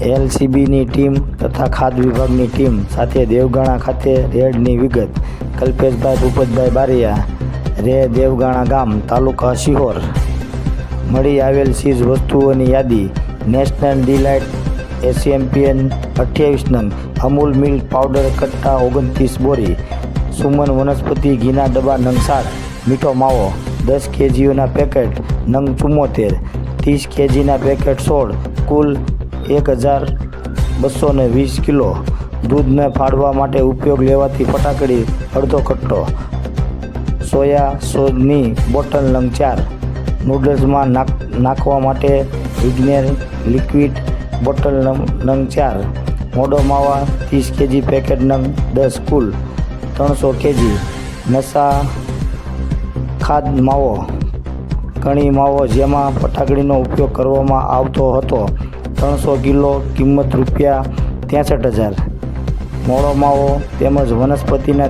એલસીબીની team તથા ખાદ વિભાગની team સાથે દેવગાણા ખાતે રેડની વિગત. કલ્પેશભાઈ, ભૂપતભાઈ બારિયા, રે દેવગાણા ગામ, તાલુકા સિહોર મળી આવેલ ચીજ વસ્તુઓની યાદી નેશનલ ડિલાઇટ એશિયમ્પિયન અઠ્યાવીસ નંગ, અમૂલ મિલ્ક પાવડર કટ્ટા ઓગણત્રીસ બોરી, સુમન વનસ્પતિ ઘીના ડબ્બા નંગ મીઠો માવો, દસ કેજીઓના પેકેટ નંગ ચુમ્મોતેર. ત્રીસ કેજીના પેકેટ સોળ, કુલ એક હજાર બસો ને વીસ કિલો. દૂધને ફાડવા માટે ઉપયોગ લેવાતી ફટાકડી, અડધો કટ્ટો સોયા સોની બોટલ નંગ ચાર. નૂડલ્સમાં નાખ, નાખવા માટે વિગ્નેર લિક્વિડ બોટલ નંગ ચાર. મોડો માવા ત્રીસ કેજી, પેકેટ નંગ દસ, કુલ ત્રણસો કેજી. નશા ખાદ માવો. કણી માવો જેમાં ફટાકડીનો ઉપયોગ કરવામાં આવતો હતો. ત્રણસો કિલો કિંમત રૂપિયા ત્રેસઠ હજાર. મોળો માવો તેમજ વનસ્પતિના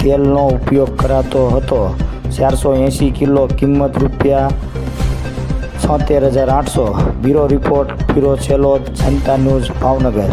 તેલનો ઉપયોગ કરાતો હતો. ચારસો એંસી કિલો કિંમત રૂપિયા છોતેર હજાર આઠસો. બ્યુરો રિપોર્ટ, બ્યુરો છેલ્લો, જનતા ન્યૂઝ, ભાવનગર.